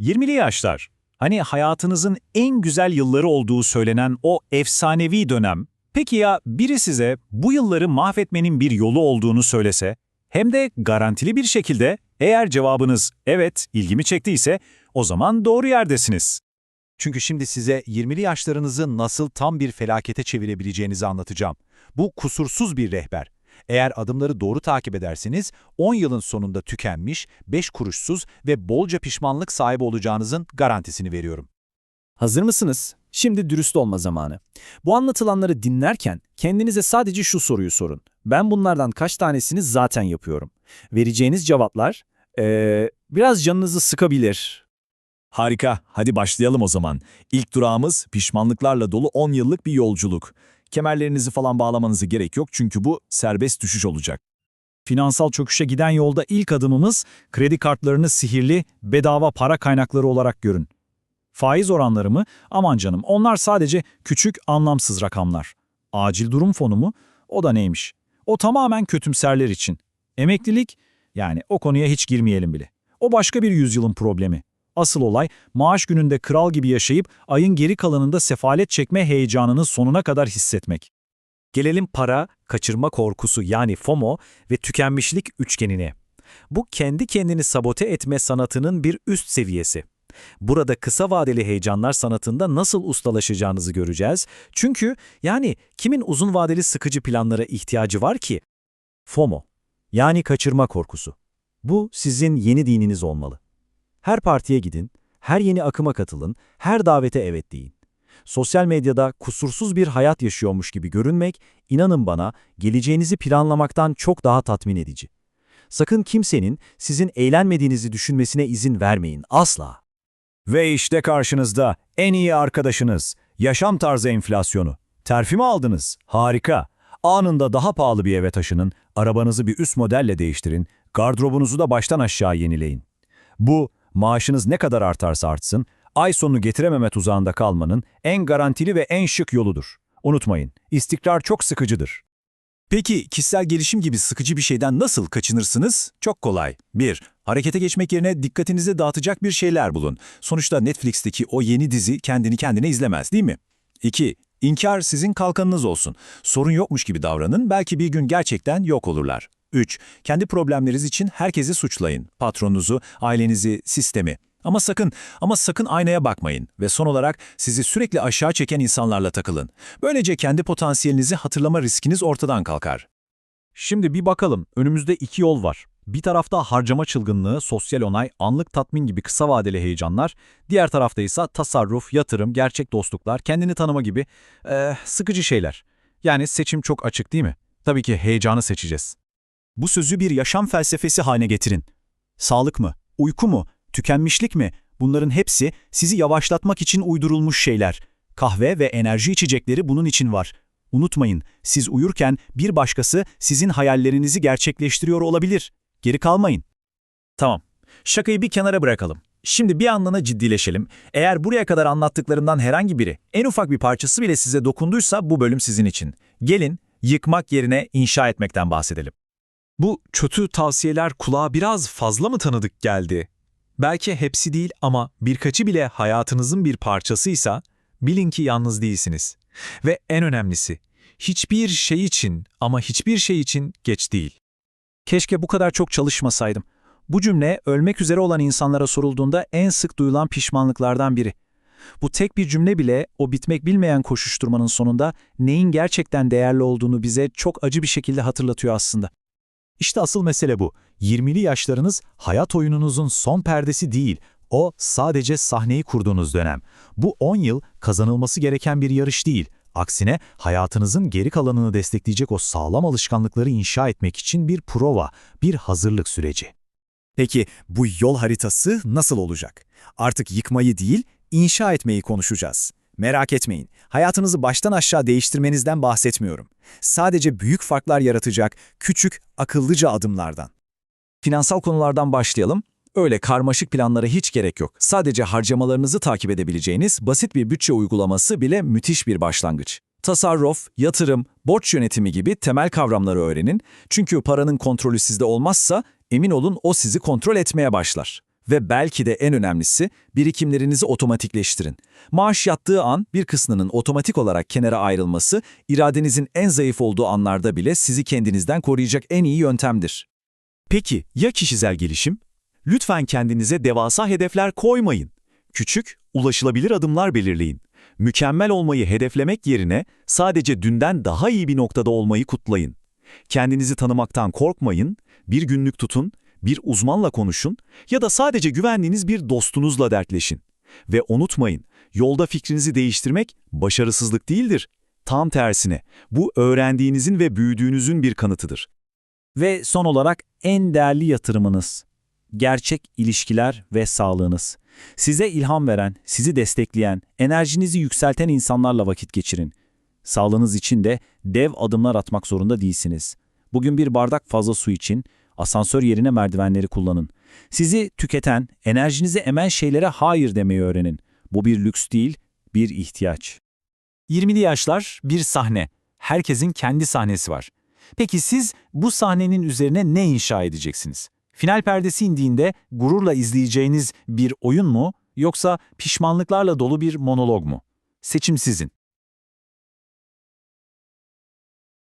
20'li yaşlar. Hani hayatınızın en güzel yılları olduğu söylenen o efsanevi dönem. Peki ya biri size bu yılları mahvetmenin bir yolu olduğunu söylese, hem de garantili bir şekilde eğer cevabınız evet ilgimi çektiyse o zaman doğru yerdesiniz. Çünkü şimdi size 20'li yaşlarınızı nasıl tam bir felakete çevirebileceğinizi anlatacağım. Bu kusursuz bir rehber. Eğer adımları doğru takip ederseniz 10 yılın sonunda tükenmiş, 5 kuruşsuz ve bolca pişmanlık sahibi olacağınızın garantisini veriyorum. Hazır mısınız? Şimdi dürüst olma zamanı. Bu anlatılanları dinlerken kendinize sadece şu soruyu sorun. Ben bunlardan kaç tanesini zaten yapıyorum? Vereceğiniz cevaplar eee, biraz canınızı sıkabilir. Harika, hadi başlayalım o zaman. İlk durağımız pişmanlıklarla dolu 10 yıllık bir yolculuk. Kemerlerinizi falan bağlamanıza gerek yok çünkü bu serbest düşüş olacak. Finansal çöküşe giden yolda ilk adımımız kredi kartlarını sihirli, bedava para kaynakları olarak görün. Faiz oranları mı? Aman canım onlar sadece küçük, anlamsız rakamlar. Acil durum fonu mu? O da neymiş? O tamamen kötümserler için. Emeklilik? Yani o konuya hiç girmeyelim bile. O başka bir yüzyılın problemi. Asıl olay maaş gününde kral gibi yaşayıp ayın geri kalanında sefalet çekme heyecanını sonuna kadar hissetmek. Gelelim para, kaçırma korkusu yani FOMO ve tükenmişlik üçgenine. Bu kendi kendini sabote etme sanatının bir üst seviyesi. Burada kısa vadeli heyecanlar sanatında nasıl ustalaşacağınızı göreceğiz. Çünkü yani kimin uzun vadeli sıkıcı planlara ihtiyacı var ki? FOMO, yani kaçırma korkusu. Bu sizin yeni dininiz olmalı. Her partiye gidin, her yeni akıma katılın, her davete evet deyin. Sosyal medyada kusursuz bir hayat yaşıyormuş gibi görünmek, inanın bana, geleceğinizi planlamaktan çok daha tatmin edici. Sakın kimsenin sizin eğlenmediğinizi düşünmesine izin vermeyin, asla. Ve işte karşınızda en iyi arkadaşınız, yaşam tarzı enflasyonu. Terfi mi aldınız? Harika. Anında daha pahalı bir eve taşının, arabanızı bir üst modelle değiştirin, gardırobunuzu da baştan aşağı yenileyin. Bu, maaşınız ne kadar artarsa artsın, ay sonunu getirememe tuzağında kalmanın en garantili ve en şık yoludur. Unutmayın, istikrar çok sıkıcıdır. Peki kişisel gelişim gibi sıkıcı bir şeyden nasıl kaçınırsınız? Çok kolay. 1. Harekete geçmek yerine dikkatinizi dağıtacak bir şeyler bulun. Sonuçta Netflix'teki o yeni dizi kendini kendine izlemez değil mi? 2. İnkar sizin kalkanınız olsun. Sorun yokmuş gibi davranın, belki bir gün gerçekten yok olurlar. 3. Kendi problemleriniz için herkesi suçlayın. Patronunuzu, ailenizi, sistemi. Ama sakın, ama sakın aynaya bakmayın ve son olarak sizi sürekli aşağı çeken insanlarla takılın. Böylece kendi potansiyelinizi hatırlama riskiniz ortadan kalkar. Şimdi bir bakalım, önümüzde iki yol var. Bir tarafta harcama çılgınlığı, sosyal onay, anlık tatmin gibi kısa vadeli heyecanlar, diğer tarafta ise tasarruf, yatırım, gerçek dostluklar, kendini tanıma gibi eee, sıkıcı şeyler. Yani seçim çok açık değil mi? Tabii ki heyecanı seçeceğiz. Bu sözü bir yaşam felsefesi haline getirin. Sağlık mı? Uyku mu? Tükenmişlik mi? Bunların hepsi sizi yavaşlatmak için uydurulmuş şeyler. Kahve ve enerji içecekleri bunun için var. Unutmayın, siz uyurken bir başkası sizin hayallerinizi gerçekleştiriyor olabilir. Geri kalmayın. Tamam, şakayı bir kenara bırakalım. Şimdi bir anlana ciddileşelim. Eğer buraya kadar anlattıklarımdan herhangi biri, en ufak bir parçası bile size dokunduysa bu bölüm sizin için. Gelin, yıkmak yerine inşa etmekten bahsedelim. Bu kötü tavsiyeler kulağa biraz fazla mı tanıdık geldi? Belki hepsi değil ama birkaçı bile hayatınızın bir parçasıysa bilin ki yalnız değilsiniz. Ve en önemlisi, hiçbir şey için ama hiçbir şey için geç değil. Keşke bu kadar çok çalışmasaydım. Bu cümle ölmek üzere olan insanlara sorulduğunda en sık duyulan pişmanlıklardan biri. Bu tek bir cümle bile o bitmek bilmeyen koşuşturmanın sonunda neyin gerçekten değerli olduğunu bize çok acı bir şekilde hatırlatıyor aslında. İşte asıl mesele bu. 20'li yaşlarınız hayat oyununuzun son perdesi değil. O sadece sahneyi kurduğunuz dönem. Bu 10 yıl kazanılması gereken bir yarış değil. Aksine hayatınızın geri kalanını destekleyecek o sağlam alışkanlıkları inşa etmek için bir prova, bir hazırlık süreci. Peki bu yol haritası nasıl olacak? Artık yıkmayı değil, inşa etmeyi konuşacağız. Merak etmeyin, hayatınızı baştan aşağı değiştirmenizden bahsetmiyorum. Sadece büyük farklar yaratacak küçük, akıllıca adımlardan. Finansal konulardan başlayalım. Öyle karmaşık planlara hiç gerek yok. Sadece harcamalarınızı takip edebileceğiniz basit bir bütçe uygulaması bile müthiş bir başlangıç. Tasarruf, yatırım, borç yönetimi gibi temel kavramları öğrenin. Çünkü paranın kontrolü sizde olmazsa emin olun o sizi kontrol etmeye başlar. Ve belki de en önemlisi birikimlerinizi otomatikleştirin. Maaş yattığı an bir kısmının otomatik olarak kenara ayrılması, iradenizin en zayıf olduğu anlarda bile sizi kendinizden koruyacak en iyi yöntemdir. Peki ya kişisel gelişim? Lütfen kendinize devasa hedefler koymayın. Küçük, ulaşılabilir adımlar belirleyin. Mükemmel olmayı hedeflemek yerine sadece dünden daha iyi bir noktada olmayı kutlayın. Kendinizi tanımaktan korkmayın, bir günlük tutun, bir uzmanla konuşun ya da sadece güvendiğiniz bir dostunuzla dertleşin. Ve unutmayın, yolda fikrinizi değiştirmek başarısızlık değildir. Tam tersine, bu öğrendiğinizin ve büyüdüğünüzün bir kanıtıdır. Ve son olarak en değerli yatırımınız. Gerçek ilişkiler ve sağlığınız. Size ilham veren, sizi destekleyen, enerjinizi yükselten insanlarla vakit geçirin. Sağlığınız için de dev adımlar atmak zorunda değilsiniz. Bugün bir bardak fazla su için asansör yerine merdivenleri kullanın. Sizi tüketen, enerjinizi emen şeylere hayır demeyi öğrenin. Bu bir lüks değil, bir ihtiyaç. 20'li yaşlar bir sahne. Herkesin kendi sahnesi var. Peki siz bu sahnenin üzerine ne inşa edeceksiniz? Final perdesi indiğinde gururla izleyeceğiniz bir oyun mu yoksa pişmanlıklarla dolu bir monolog mu? Seçim sizin.